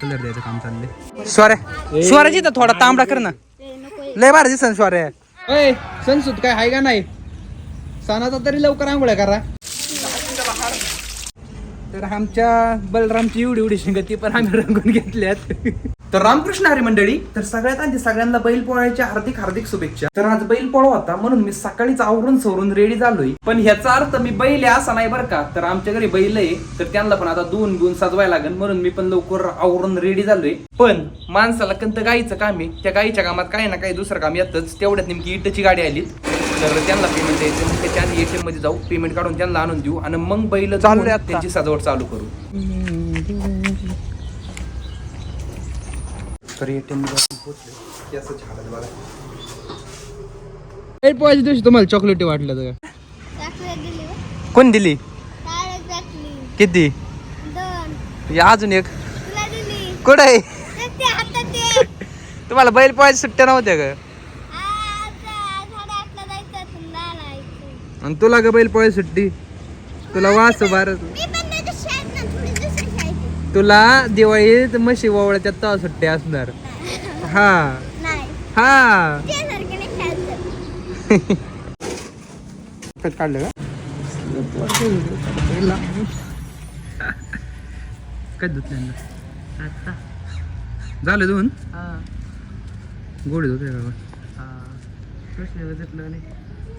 Colour द्यायचं काम चाललंय. स्वाऱ्या स्वाऱ्याची तर थोडा तांबडा कर ना. लय भारी दिसन स्वाऱ्या अय सुत काय हाय का नाही? सणाचा तरी लवकर आंघोळ्या करा. तर आमच्या बलरामची एवढी एवढी शिंग ती पण आम्ही रंगून घेतल्यात. तर रामकृष्ण हरी मंडळी तर सगळ्यात आधी सगळ्यांना बैल पोळायच्या हार्दिक हार्दिक शुभेच्छा. तर आज बैल पोळा होता म्हणून मी सकाळीच आवरून सवरून रेडी झालोय. पण ह्याचा अर्थ मी बैल आहे असा नाही बरं का. तर आमच्या घरी बैल आहे तर त्यांना पण आता दोन गुण सजवायला लागेल म्हणून मी पण लवकर आवरून रेडी झालोय. पण माणसाला कंत गाईचं काम आहे त्या गाईच्या कामात काही ना काही दुसरं काम येतच. तेवढ्यात नेमकी इटची गाडी आली. तर त्यांना पेमेंट द्यायचं मग त्याच्या आधी एटीएममध्ये जाऊ पेमेंट काढून त्यांना आणून देऊ. आणि मग बैल आता. त्यांची सजावट चालू करू. तर एटीएम असं बघा दिवशी तुम्हाला चॉकलेटी वाटलं तर. कोण दिली? किती दोन या अजून एक तुला दिली कुठं आहे. तुम्हाला बैल पोहायच्या सुट्ट्या नव्हत्या का. आणि तुला ग बैल पोहायची सुट्टी तुला वास भारत मी पण नाही तर शाळेत ना, थोडी दुसरी शाळेत. तुला दिवाळीत म्हशी वावळ्याच्या तेव्हा सुट्ट्या असणार. हा. नाही. हा. काढलं काय धुत आता. झालं हा. गोडी धुते का? हा. कृष्ण बघितलं नाही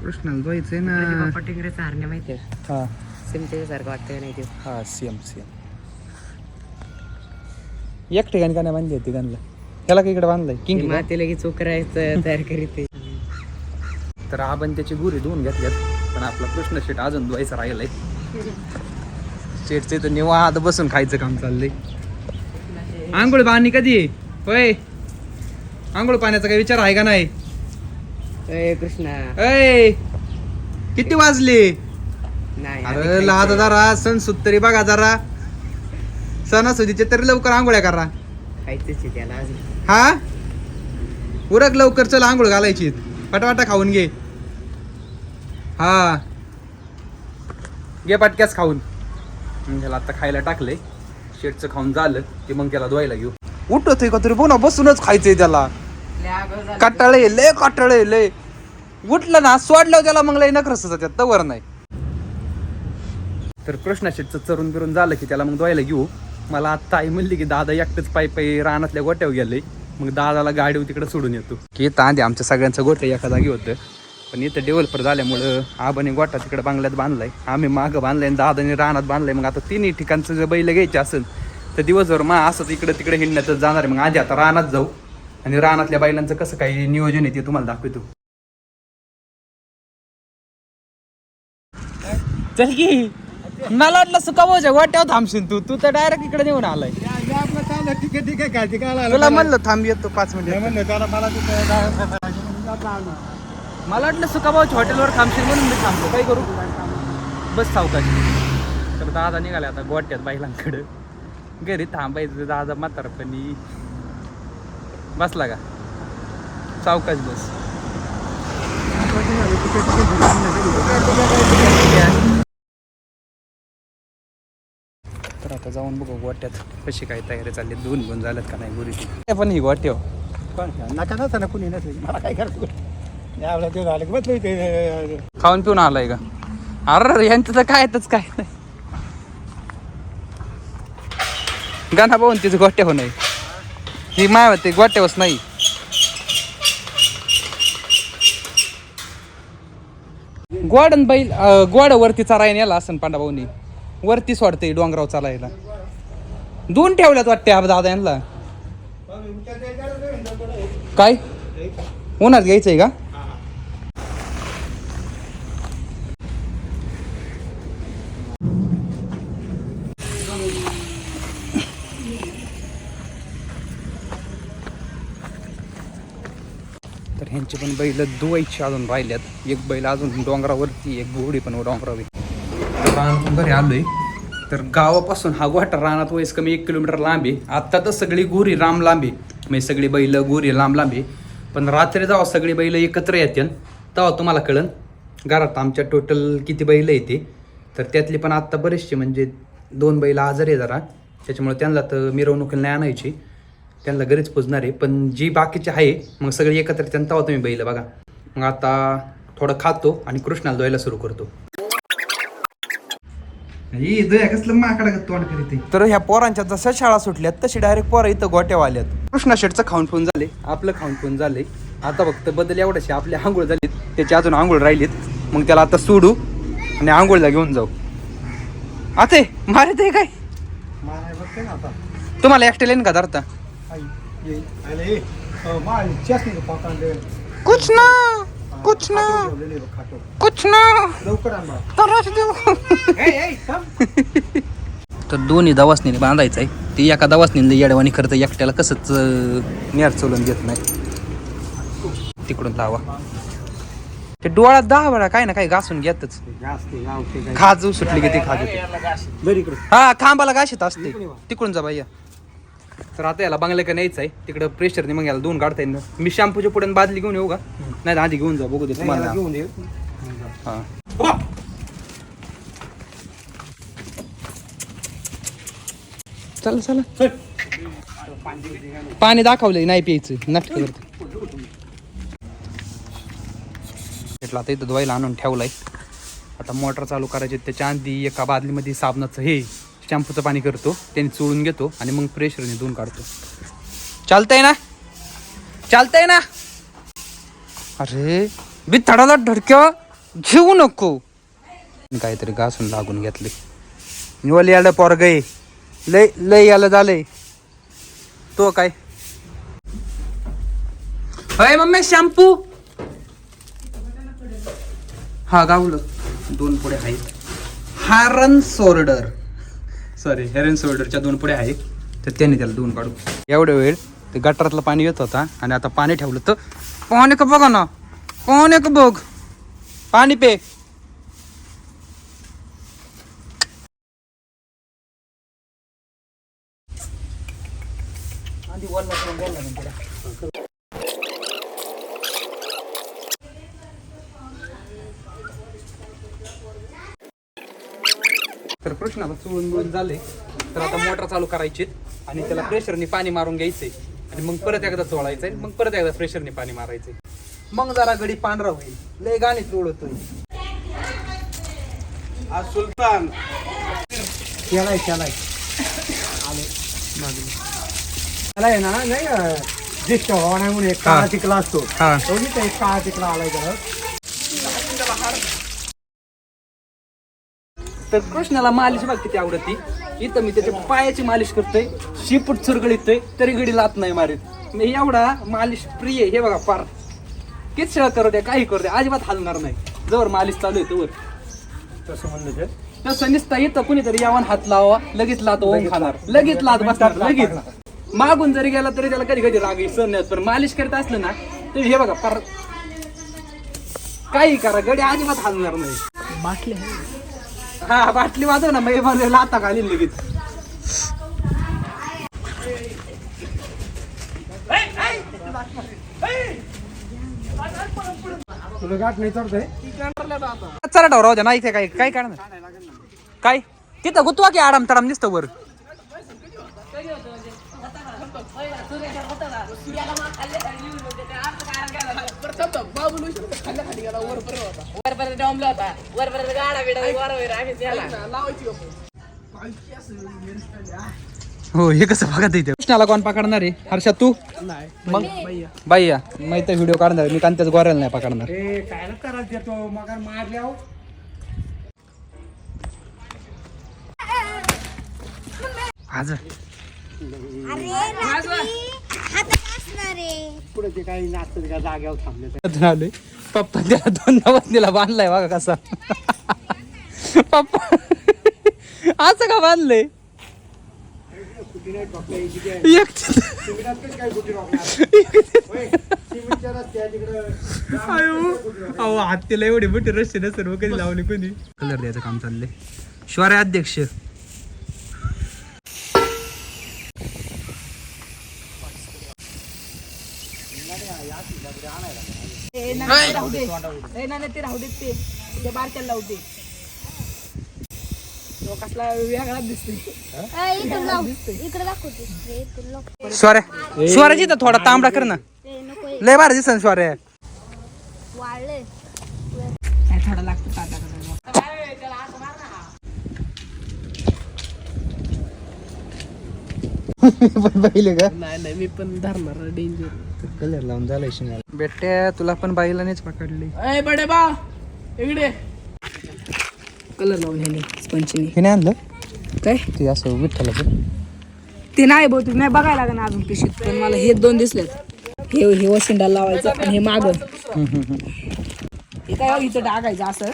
कृष्णाला धुवायचंय ना. माहिती आहे? हा. सिमचे सारखं वाटतं नाही ते. हा सेम सेम एक ठिकाणी का नाही बांधली होती गणला त्याला का इकडे बांधलंय? किंग माती लगेच उकरायचं तयार करीत. तर आपण त्याची गुरी धुवून घेतल्यात पण आपला कृष्ण शेट अजून धुवायचा राहिलाय. शेटचे तर निवांत बसून खायचं काम चाललंय. आंघोळ पाणी कधी? होय. आंघोळ पाण्याचा काही विचार आहे का नाही? कृष्णा. अय किती वाजले? नाही अरे लहान जरा सण तरी बघा जरा. सणासुदीचे तरी लवकर आंघोळ्या करा. खायचंच आहे त्याला अजून. हा? उरक लवकर चल आंघोळ घालायची. पटापटा खाऊन घे. हा. घे पटक्याच खाऊन. मग त्याला आता खायला टाकलंय. शेटचं खाऊन झालं की मग त्याला धुवायला घेऊ. उठत का तरी? बोना बसूनच खायचंय त्याला. कटाळे लय कटाळे लय. उठलं ना सोडलं त्याला मग लय नखरस त्यात तवर नाही. तर कृष्णा शेटचं चरून बिरून झालं की त्याला मग धुवायला घेऊ. मला आत्ता आई म्हणली की दादा एकटंच पायी पायी रानातल्या गोट्यावर गेले. मग दादाला गाडी तिकडे सोडून येतो. की इथं आधी आमच्या सगळ्यांचं गोटे एका जागी होतं. पण इथं डेव्हलपर झाल्यामुळं आबाने गोटा तिकडे बांगल्यात बांधलाय. आम्ही मागं बांधलाय आणि दादाने रानात बांधलाय. मग आता तिन्ही ठिकाणचं जर बैल घ्यायचे असेल तर दिवसभर मा असं इकडे तिकडे हिंडण्यातच जाणार आहे. मग आधी आता रानात जाऊ. आणि रानातल्या बैलांचं कसं काही नियोजन आहे ते तुम्हाला दाखवतो. चल की. मला वाटलं सुकाभाऊच्या गोट्यावर थांबशील तू? तू तर डायरेक्ट इकडे नेऊन आलाय. तुला म्हणलं थांब येतो पाच मिनिट. मला वाटलं सुकाभाऊच्या हॉटेलवर थांबशील म्हणून मी थांबलो. काय करू? बस सावकाश. तर दादा निघाले आता गोट्यात बैलांकडे घरी थांबायचं दादा म्हातारपणी. बसला का? सावकाश बस तर आता जाऊन बघू गोट्यात कशी काय तयारी चालली दोन गुण झाल्यात का नाही गुरीची पण ही गोट्या नका नसा ना कुणी नसेल. मला काय करतो ते झालं बसलो खाऊन पिऊन आलाय का? अरे यांचं तर काय येतच काय नाही. गाणा पाहून तिचं गोट्या हो नाही ही माय होते गोट्यावच नाही. गोडन बैल अं, गोड वरती चालायला याला असं पांडा भाऊनी. वरती सोडते डोंगराव चालायला. दोन ठेवल्यात वाटते हा दादा यांना. काय? उन्हात घ्यायचंय का? तर ह्यांचे पण बैल धुवायचे अजून राहिल्यात. एक बैल अजून डोंगरावरती एक घोडी पण डोंगरावी रानातून घरी आलोय. तर गावापासून हा गोठा रानात वयस कमी एक किलोमीटर लांब आहे. आत्ता तर सगळी गोरी राम लांब म्हणजे सगळी बैल गोरी लांब लांब पण रात्री जेव्हा सगळी बैल एकत्र येतील तेव्हा तुम्हाला कळन घरात आमच्या टोटल किती बैल येते तर त्यातली पण आत्ता बरेचसे म्हणजे दोन बैल आजारी आहे जरा. त्याच्यामुळे त्यांना तर मिरवणुकीला नाही आणायची. त्यांना घरीच पुजणार आहे. पण जी बाकीची आहे मग सगळी एकत्र त्यांना तेव्हा तुम्ही बैल बघा. मग आता थोडं खातो आणि कृष्णाला द्वायला सुरू करतो. कसलं माकडा तोंड करीत तर ह्या पोरांच्या जशा शाळा सुटल्यात तशी डायरेक्ट पोरं इथं गोट्या आल्यात कृष्णा शेटचं खाऊन फोन झाले. आपलं खाऊन फोन झाले. आता फक्त बदल एवढ्याशी. आपली आंघोळ झालीत. त्याची अजून आंघोळ राहिलीत. मग त्याला आता सोडू आणि आंघोळला घेऊन जाऊ. आते मारे ते काय? माराय बघते ना आता तुम्हाला एकट्याला येईन का धरता. कुछ ना. कुछ ना. कुछ ना. तरच देऊ ए, ए, थांब. तर दोन्ही दवासनीने बांधायचं आहे ती एका दवासनीने येडवानी करतं एकट्याला कसंच नेर चोलून घेत नाही तिकडून लावा ते डोळ्यात दहा वेळा काय ना काय घासून घेतच. खाजू सुटली की ती खाजू. हा खांबाला घाशीत असते. तिकडून जा बाई तर आता याला बंगल्या का न्यायचं आहे. तिकडं प्रेशरने मग याला दोन काढता येईल. मी शॅम्पूच्या पुढे बादली घेऊन येऊ का? नाही आधी घेऊन जा बघू दे नाही, तुम्हाला. घेऊन दे. हा. चला चला. पाणी दाखवलंय नाही प्यायचं. नष्ट करते. घेतला आता इथं धुवायला आणून ठेवलाय. आता मोटर चालू करायची त्याच्या आधी एका बादलीमध्ये साबणाचं हे. शॅम्पूचं पाणी करतो त्याने चोळून घेतो आणि मग प्रेशरने धुवून काढतो. चालतंय ना? चालतंय ना? अरे बिथाडाला ढडक्या घेऊ नको. मी काहीतरी घासून लागून घेतले. निवल याला पोर गे लय लय याला झालंय. तो काय? अय मम्मी शॅम्पू. हा गावलं. दोन पुढे आहेत. Hair and shoulder. Sorry hair and शोल्डरच्या दोन पुढे आहेत तर त्याने त्याला दोन काढू. एवढ्या वेळ ते गटारातलं पाणी येत होता आणि आता पाणी ठेवलं. तर पाणी का बघा ना? पाणी का बघ? पाणी पे. तर प्रश्न आता चुळून मिळून झाले. तर आता मोटर चालू करायची आणि त्याला प्रेशरने पाणी मारून घ्यायचंय. आणि मग परत एकदा चोळायचंय मग परत एकदा प्रेशरने पाणी मारायचंय. मग जरा गडी पांढरा होईल. लय गाणी चोळतोय. आज सुलतान. केलाय केलाय. आहे ना नाही म्हणून एक काळा चिकला असतो. तो एक काळा चिकला आलाय त्याला तर कृष्णाला मालिश बघ किती आवडती. इथं मी त्याच्या पायाची मालिश करतोय. शिपूट चुरगळीतोय तरी गडी लात नाही मारीत. मी एवढा मालिश प्रिय आहे. हे बघा पार किती शेळा करू द्या काही करू द्या अजिबात हलणार नाही. जवळ मालिश चालू आहे तोवर. तसं म्हणलं ते तसं नुसतं इथं कुणीतरी यावन हात लावा लगेच लात ओम खाणार. लगेच लात बसणार लगेच. मागून जरी गेला तरी त्याला कधी कधी राग सहन नाही. पण मालिश करत असलं ना तर हे बघा पार काही करा गडी अजिबात हलणार नाही. बाटली हा बाटली वाजव ना मग मध्ये लाता घालीन लगेच. तुला गाठ नाही चढतंय? चला डाव राहू द्या नाही काय काय काढणार काय? तिथं गुतवा की आराम तराम दिसतो वर. वरपर्यंत डॉमला होता वरपर्यंत गाडा बिडा वर आम्ही त्याला हो हे कसं बघा इथे कृष्णाला कोण पकडणार आहे? हर्षा तू? मग? बाई या मग इथं व्हिडिओ काढणार. मी कांत्याच गोऱ्याला नाही पकडणार. ए काय मग आज. पुढे ते काही नाचत का जाग्यावर थांबले आलोय पप्पा त्याला दोन नवसनीला बांधलाय बघा कसा. पप्पा. असं का बांधलंय? हातीला एवढे मोठे रस्ते सर्व कधी लावले कोणी. कलर द्यायचं काम चाललंय. शिवारे अध्यक्ष ते राहू दे ते राहू दे ते. ते बारक्याला लावू दे. तो कसला इकडं दाखवते स्वाऱ्याची तर थोडा तांबडा कर ना. लय भारी दिसन काय थोडा लागतो पहिले का? नाही नाही मी पण धरणार डेंजर कलर लावून झालाय शिंगाला. बेटे तुला पण बाईला नाहीच पकडली. अय बडे बा इकडे. कलर लावून ह्याने स्पंचनी हे नाही आणलं? काय? ते असं विठ्ठलाचं ते नाही बहुतेक नाही बघायला लागेल अजून पिशीत पण मला हे दोन दिसलेत. हे हे वसिंडा लावायचं आणि हे माग. हे काय इथं टाकायचं असं?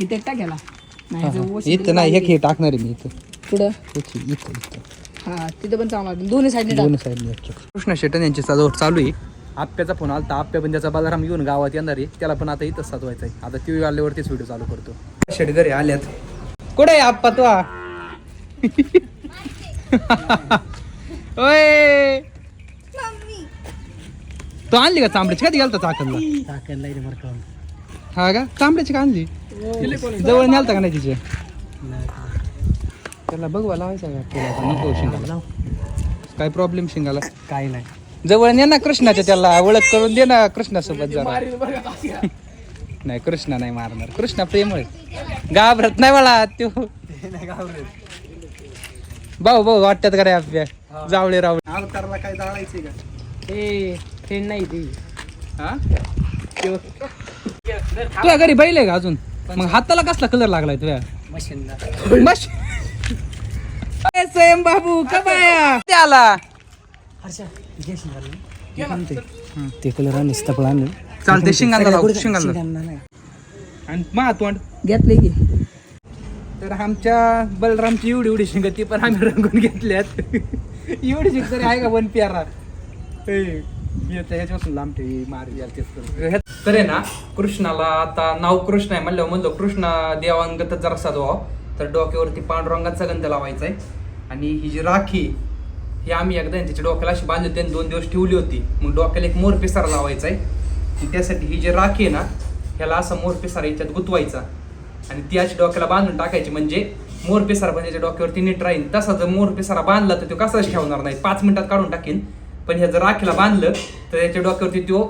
इथे टाकायला नाही वशिंडा इथं नाही एक हे टाकणार आहे मी इथं. पुढं? इथं इथं इथं. हा तिथं पण चांगला वाटेल. दोन्ही साईडने टाक. दोन्ही साईडने कृष्ण शेटन यांची सजावट चालू आहे. आप्याचा फोन आलता. आप्या पण त्याचा बाजाराम घेऊन गावात येणार आहे त्याला पण आता इथंच सजवायचा आहे आता ती आल्यावरतीच व्हिडिओ चालू करतो. शेटघरे आल्यात. कुठे आहे आप्पा तू? हा? ओय तो आणली का चांबड्याची कधी घालता चाकणला? हा का? चांबड्याची का आणली? जवळ नेलता का नाही तिचे? त्याला बघवा लावायचा का? नको शिंगाला. काय प्रॉब्लेम शिंगाला? काय नाही. जवळ ने ना कृष्णाच्या त्याला ओळख करून दे ना कृष्णासोबत जरा. नाही कृष्णा नाही मारणार. कृष्णा प्रेम आहे. घाबरत नाही मला तो भाऊ भाऊ वाटतात का रे आपल्या जावळे रावळे. अवतारला काय जाळायचे का? ते नाही ती. हा? तुझ्या घरी बैल आहे का अजून? मग हाताला कसला कलर लागलाय तुझ्या? स्वयं बाबू कबाया ते आला. ते. कलर आणि स्थपळ आणलं चालते शिंगाला लाव शिंगाला आणि मा तोंड. घेतले की. तर आमच्या बलरामची एवढी एवढी शिंग ती पण आम्ही रंगून घेतल्यात. एवढी शिंग तरी आहे का वन प्यारा ह्याच्यापासून लांब ठेवी मार याल तेच करू. तर आहे ना कृष्णाला आता नाव कृष्ण आहे म्हणलं म्हणलं कृष्ण देवांगत जरा साधवावं तर डोक्यावरती पांडुरंगाचा गंध लावायचा आहे आणि ही जी राखी ही आम्ही एकदा त्याच्या डोक्याला अशी बांधली होती आणि दोन दिवस ठेवली होती. मग डोक्याला एक मोर पिसारा लावायचा आहे. त्यासाठी ही जी राखी आहे ना ह्याला असा मोर पिसारा याच्यात गुतवायचा. आणि ती अशी डोक्याला बांधून टाकायची म्हणजे मोर पिसारा पण त्याच्या डोक्यावरती नीट राहील तसा जर मोर पिसारा बांधला तर तो कसाच ठेवणार नाही. पाच मिनिटात काढून टाकेन. पण ह्या जर राखीला बांधलं तर त्याच्या डोक्यावरती तो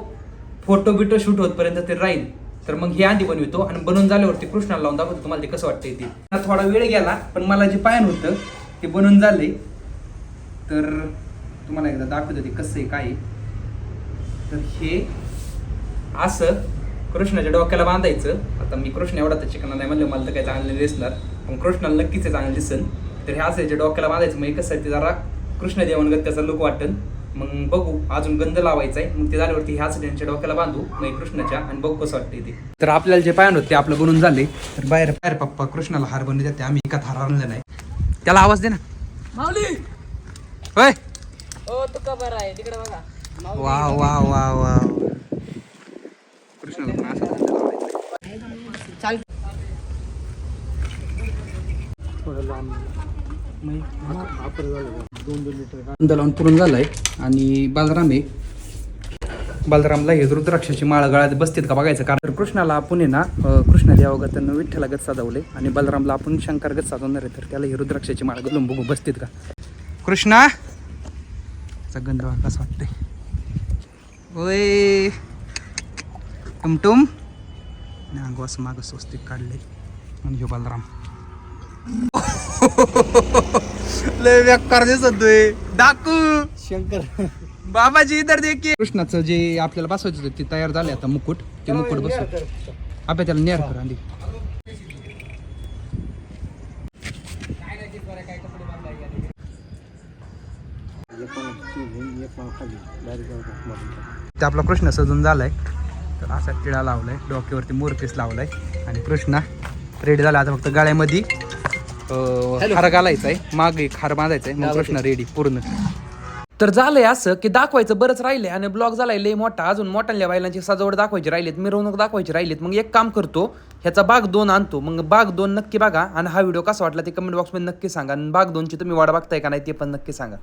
फोटो बिटो शूट होतपर्यंत ते राहील तर मग हे आधी बनवितो आणि बनवून झाल्यावरती कृष्णाला लावून दाखवतो. तुम्हाला ते कसं वाटतंय ते. थोडा वेळ गेला पण मला जे पायन होतं ते बनून झाले. तर तुम्हाला एकदा दाखवतो ते कसं आहे काय तर हे असं कृष्णाच्या डोक्याला बांधायचं. आता मी कृष्ण एवढा तर चिकन नाही म्हणलं मला तर काही चांगलं नाही दिसणार. पण कृष्णाला नक्कीच चांगलं दिसन तर हे असं याच्या डोक्याला बांधायचं. मग हे कसं आहे ते जरा कृष्ण देवांगत त्याचा लुक वाटन मग बघू अजून गंध लावायचा आहे. मग ते झाल्यावरती ह्याच त्यांच्या डोक्याला बांधू. मग कृष्णाच्या आणि बघू कसं वाटते ते. तर आपल्याला जे पायन होते आपलं बनून झाले. तर बाहेर बाहेर पप्पा कृष्णाला हार बनवले जाते आम्ही एका हार आणलं नाही. त्याला आवाज दे ना. माऊली! होय. ओ तू का बरं आहे? तिकडे बघा. वा वा वा वा कृष्णाला पण असं गंध लावायचा. चाल गंध लावून पुरून झालाय आणि बालराम आहे. बलरामला हे रुद्राक्षाची माळ गळ्यात बसतील का बघायचं कारण? कृष्णाला आपण आहे ना अं, कृष्ण देवागतानं विठ्ठलागत साधवले आणि बलरामला आपण शंकरगत साधवणार आहे. तर त्याला ही रुद्राक्षाची माळ गलून बघू बसतील का? कृष्णा! चा गंध कसा वाटतंय. ओय टुमटुम! आणि अंग असं मागं स्वस्तिक काढले. आणि ह्यो बलराम. लय बेकार दिसत डाकू! शंकर. बाबाजी इधर देखील कृष्णाचं जे आपल्याला बसवायचं होतं ते तयार झाले आता मुकुट. ते मुकुट बसव आपल्या त्याला नेर कर आधी. ते आपला कृष्ण सजून झालाय. तर असा टिळा लावलाय डोक्यावरती मोरपीस लावलाय. आणि कृष्णा रेडी झाला आता फक्त गाळ्यामध्ये हार घालायचा आहे माग एक हार बांधायचा आहे मग कृष्णा रेडी पूर्ण. तर झालंय असं की दाखवायचं बरंच राहिलंय आणि ब्लॉग झालाय लय मोठा. अजून मोठ्या बायलांची सजावट दाखवायची राहिलीत मिरवणूक दाखवायची राहिलीत. मग एक काम करतो ह्याचा भाग दोन आणतो. मग भाग दोन नक्की बघा आणि हा व्हिडिओ कसा वाटला ते कमेंट बॉक्समध्ये नक्की सांगा. आणि भाग दोनची तुम्ही वाट बघताय का नाही ते पण नक्की सांगा.